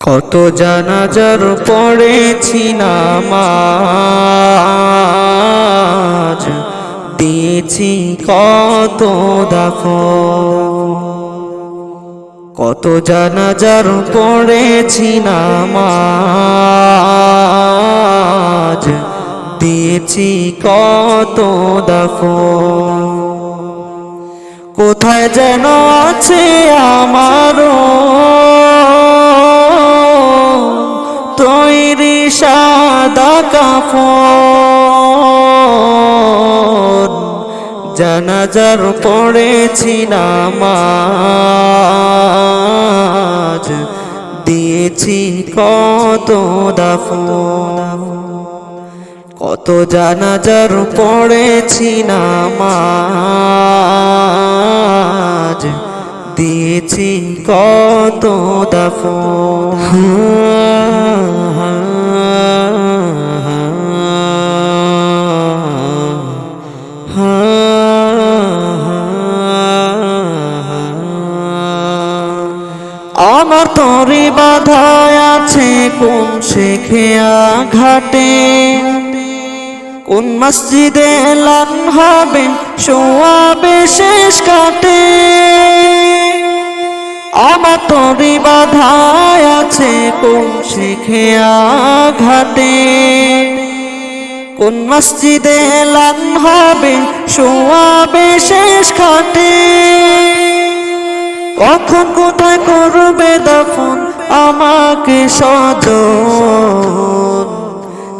কত জানাজার পড়েছি নামাজ দিয়েছি কত দেখো কত জানাজার পড়েছি নামাজ দিয়েছি কত দেখো কোথায় যেন আছে আমারও তৈরি সাদা কাফন। জানাজার পড়েছি নামাজ। দিয়েছি কত দাফন কত জানাজার পড়েছি নামাজ। দিয়েছি কত দাফ আমার তরি বাধায় আছে কোন শেখেয়া ঘাটে কোন মসজিদে এলান হবে? শোয়াবে শেষ কাটে। আমার তরি বাধায় আছে কোন শিখেয়া ঘাটে কোন মসজিদে এলান হবে? শোয়াবে শেষ খাটে কখন কোথায় করবে দফন? আমাকে সজন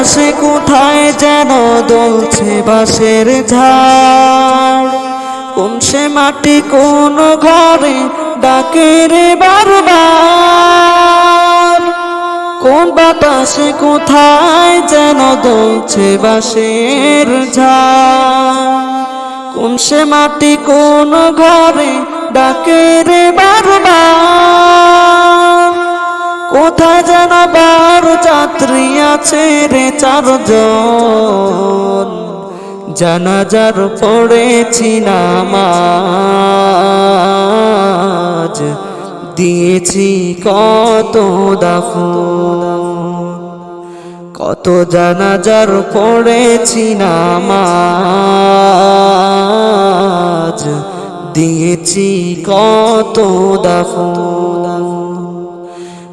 বাতাসে কোথায় যেন দলছে বাসের ঝাড়। কোন সে মাটি, কোন ঘরে ডাকে রে বারবার। কোন বাতাসে কোথায় যেন দলছে বাসের ঝাড়। কোন সে মাটি, কোন ঘরে ডাকে রে বারবার। কোথায় যেন বারো যাত্রী আছে রে চারজন। জানাজার পড়েছি নামাজ। দিয়েছি কত দাফন। কত জানাজার পড়েছি নামাজ। দিয়েছি কত দাফন।